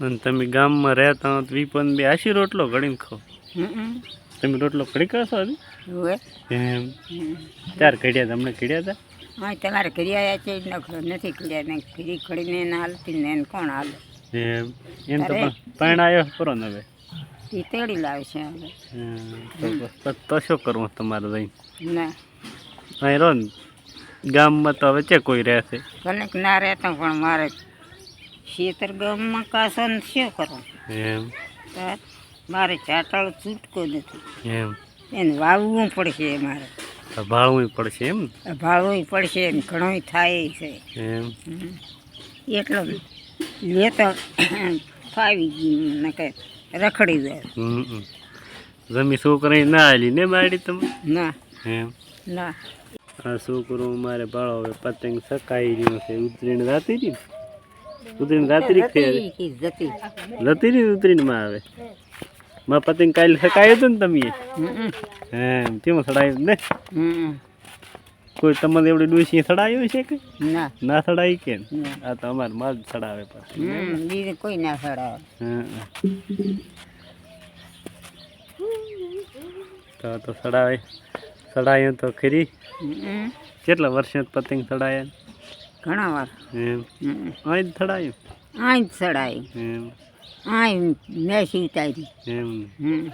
અને તમે ગામમાં રહેતા હો તો વિપન બે આશી રોટલો ઘડીને ખાઓ હમ તમે રોટલો ઘડી કરશો એમ. ચાર કઢ્યા તમને ઘડ્યા હતા હા તમારે ઘડી આવ્યા છે નથી ઘડ્યા ને ઘડી ખડીને એને હાલતી ને એને કોણ હાલે? એમ. એમ તો પણ આવ્યો કરો ને હવે? એ તેડી લાવશે હવે. તો- શું કરવું તમારે જઈને ના. અહીં રહો ગામમાં તો હવે ચે કોઈ રહેશે. કનેક ના રહેતા પણ મારે શેતર ગામમાં કાસન છે શું કરવું એમ મારે ચાટાળ છૂટકો નથી. એમ. એને વાવવું પડશે મારે. તો ભાળવું પડશે એમ ભાવવું પડશે એમ ઘણો થાય છે. એમ. એટલો લેતો ફાવી ગયું ને કે રખડી જાય. જમી છોકરાએ ના આલી ને બાડી તમે? ના. એમ. ના. આ છોકરો મારે ભાળો હવે પતંગ સકાઈ રહ્યો છે ઉતરીને રાતી રહી? ઉતરીને રાત્રી ફેર જતી જતી જતી રહી ઉતરીને માં આવે. માં પતંગ કાલે સકાયું હતું ને તમે? હમ. એમ કેમ સડાયું ને? હમ. કોઈ તમને એવડી ડોસી સડાયું છે કે? ના. ના સડાય કે ના. આ તો અમારે માં જ સડાવે પાછું. હમ બીજું કોઈ ના સડાવે હં. તો તો સડાવે સડાયું તો ખરી. હમ. કેટલા વર્ષે પતંગ સડાયા ઘણા વાર એમ. અહીં ચડાયું અહીં જ એમ. ઉતારી. એમ. હમ.